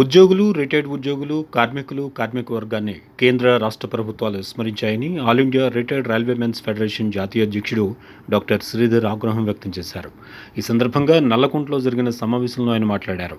ఉద్యోగులు రిటైర్డ్ ఉద్యోగులు కార్మికులు కార్మిక వర్గాన్ని కేంద్ర రాష్ట్ర ప్రభుత్వాలు విస్మరించాయని all India retired railwaymen's federation జాతీయ అధ్యక్షుడు డాక్టర్ శ్రీధర్ ఆగ్రహం వ్యక్తం చేశారు. ఈ సందర్భంగా నల్లకుంటలో జరిగిన సమావేశంలో ఆయన మాట్లాడారు.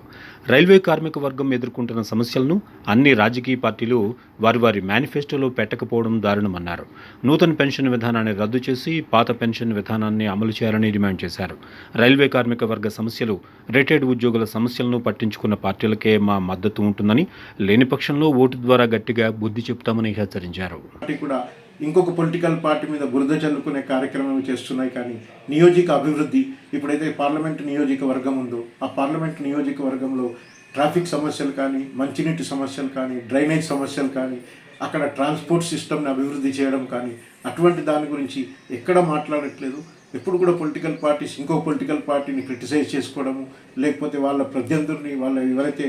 రైల్వే కార్మిక వర్గం ఎదుర్కొంటున్న సమస్యలను అన్ని రాజకీయ పార్టీలు వారి వారి మేనిఫెస్టోలో పెట్టకపోవడం దారుణమన్నారు నూతన పెన్షన్ విధానాన్ని రద్దు చేసి పాత పెన్షన్ విధానాన్ని అమలు చేయాలని డిమాండ్ చేశారు. రైల్వే కార్మిక వర్గ సమస్యలు రిటైర్డ్ ఉద్యోగుల సమస్యలను పట్టించుకున్న పార్టీలకే మా మద్దతు ఉంటుందని లేని పక్షంలో ఓటు ద్వారా గట్టిగా బుద్ధి చెప్తామని హెచ్చరించారు. కూడా ఇంకొక పొలిటికల్ పార్టీ మీద బురద చల్లుకునే కార్యక్రమం చేస్తున్నాయి కానీ నియోజక అభివృద్ధి ఇప్పుడైతే పార్లమెంట్ నియోజకవర్గం ఉందో ఆ పార్లమెంట్ నియోజకవర్గంలో ట్రాఫిక్ సమస్యలు కానీ మంచినీటి సమస్యలు కానీ డ్రైనేజ్ సమస్యలు కానీ అక్కడ ట్రాన్స్పోర్ట్ సిస్టమ్ని అభివృద్ధి చేయడం కానీ అటువంటి దాని గురించి ఎక్కడ మాట్లాడట్లేదు. ఎప్పుడు కూడా పొలిటికల్ పార్టీస్ ఇంకో పొలిటికల్ పార్టీని క్రిటిసైజ్ చేసుకోవడము లేకపోతే వాళ్ళ ప్రత్యర్థుల్ని వాళ్ళ ఎవరైతే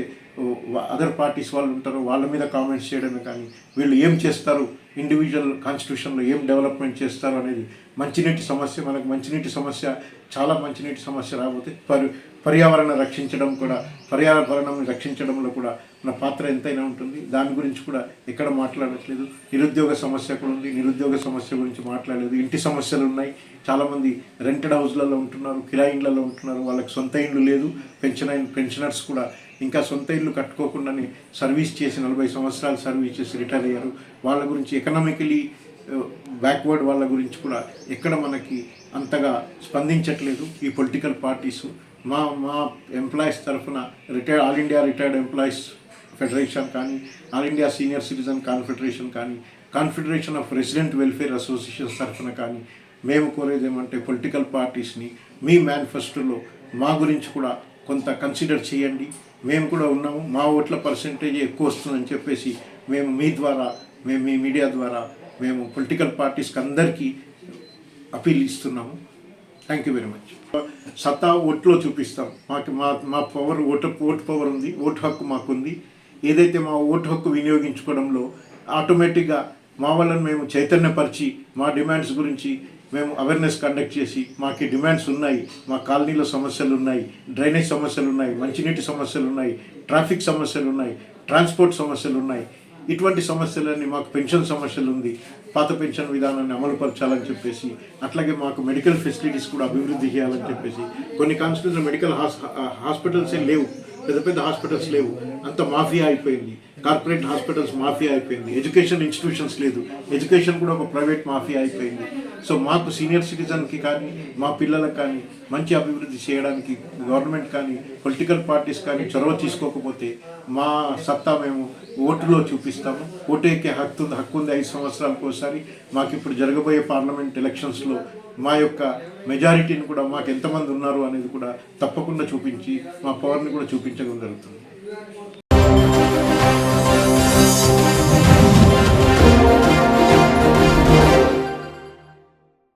అదర్ పార్టీస్ వాళ్ళు ఉంటారో వాళ్ళ మీద కామెంట్స్ చేయడమే కానీ వీళ్ళు ఏం చేస్తారు? ఇండివిజువల్ కాన్స్టిట్యూషన్లో ఏం డెవలప్మెంట్ చేస్తారు అనేది మంచినీటి సమస్య మనకు మంచినీటి సమస్య చాలా మంచినీటి సమస్య రాబోతే పరి పర్యావరణ రక్షించడం కూడా పర్యావరణం రక్షించడంలో కూడా మన పాత్ర ఎంతైనా ఉంటుంది. దాని గురించి కూడా ఎక్కడ మాట్లాడట్లేదు. నిరుద్యోగ సమస్య కూడా ఉంది. నిరుద్యోగ సమస్య గురించి మాట్లాడలేదు. ఇంటి సమస్యలు ఉన్నాయి. చాలామంది రెంటెడ్ హౌస్లలో ఉంటున్నారు కిరాయిండ్లలో ఉంటున్నారు. వాళ్ళకి సొంత ఇండ్లు లేదు. పెన్షన్ పెన్షనర్స్ కూడా ఇంకా సొంత ఇల్లు కట్టుకోకుండానే సర్వీస్ చేసి నలభై సంవత్సరాలు సర్వీస్ చేసి రిటైర్ అయ్యారు. వాళ్ళ గురించి ఎకనామికలీ బ్యాక్వర్డ్ uh, వాళ్ళ గురించి కూడా ఎక్కడ మనకి అంతగా స్పందించట్లేదు. ఈ పొలిటికల్ పార్టీస్ మా మా ఎంప్లాయీస్ తరఫున retire all India retired employees federation కానీ all India senior citizen confederation కానీ confederation of resident welfare associations తరఫున కానీ మేము కోరేది ఏమంటే పొలిటికల్ పార్టీస్ని మీ మేనిఫెస్టోలో మా గురించి కూడా కొంత కన్సిడర్ చేయండి. మేము కూడా ఉన్నాము. మా ఓట్ల పర్సంటేజ్ ఎక్కువ వస్తుందని చెప్పేసి మేము మీ ద్వారా మేము మీ మీడియా ద్వారా మేము పొలిటికల్ పార్టీస్కి అందరికీ అపీల్ ఇస్తున్నాము. థ్యాంక్ యూ వెరీ మచ్ సత్తా ఓట్లో చూపిస్తాం. మాకు మా మా పవర్ ఓటు ఓటు పవర్ ఉంది ఓటు హక్కు మాకుంది. ఏదైతే మా ఓటు హక్కు వినియోగించుకోవడంలో ఆటోమేటిక్గా మా వాళ్ళని మేము చైతన్యపరిచి మా డిమాండ్స్ గురించి మేము అవేర్నెస్ కండక్ట్ చేసి మాకు డిమాండ్స్ ఉన్నాయి మా కాలనీలో సమస్యలు ఉన్నాయి డ్రైనేజ్ సమస్యలు ఉన్నాయి మంచినీటి సమస్యలు ఉన్నాయి ట్రాఫిక్ సమస్యలు ఉన్నాయి ట్రాన్స్పోర్ట్ సమస్యలు ఉన్నాయి ఇటువంటి సమస్యలన్నీ మాకు పెన్షన్ సమస్యలు ఉంది పాత పెన్షన్ విధానాన్ని అమలుపరచాలని చెప్పేసి అట్లాగే మాకు మెడికల్ ఫెసిలిటీస్ కూడా అభివృద్ధి చేయాలని చెప్పేసి. కొన్ని కాన్స్టిట్యూషన్ మెడికల్ హాస్ హాస్పిటల్సే లేవు. పెద్ద పెద్ద హాస్పిటల్స్ లేవు. అంత మాఫియా అయిపోయింది. కార్పొరేట్ హాస్పిటల్స్ మాఫియా అయిపోయింది. ఎడ్యుకేషన్ ఇన్స్టిట్యూషన్స్ లేదు. ఎడ్యుకేషన్ కూడా ఒక ప్రైవేట్ మాఫియా అయిపోయింది. సో మాకు సీనియర్ సిటిజన్కి కానీ మా పిల్లలకు కానీ మంచి అభివృద్ధి చేయడానికి గవర్నమెంట్ కానీ పొలిటికల్ పార్టీస్ కానీ చొరవ తీసుకోకపోతే మా సత్తా మేము ఓటులో చూపిస్తాము. ఓటు ఎక్కే హక్కు హక్కు ఉంది ఐదు సంవత్సరాలకు ఒకసారి. మాకు ఇప్పుడు జరగబోయే పార్లమెంట్ ఎలక్షన్స్లో మా యొక్క మెజారిటీని కూడా మాకు ఎంతమంది ఉన్నారు అనేది కూడా తప్పకుండా చూపించి మా పవర్ని కూడా చూపించడం జరుగుతుంది.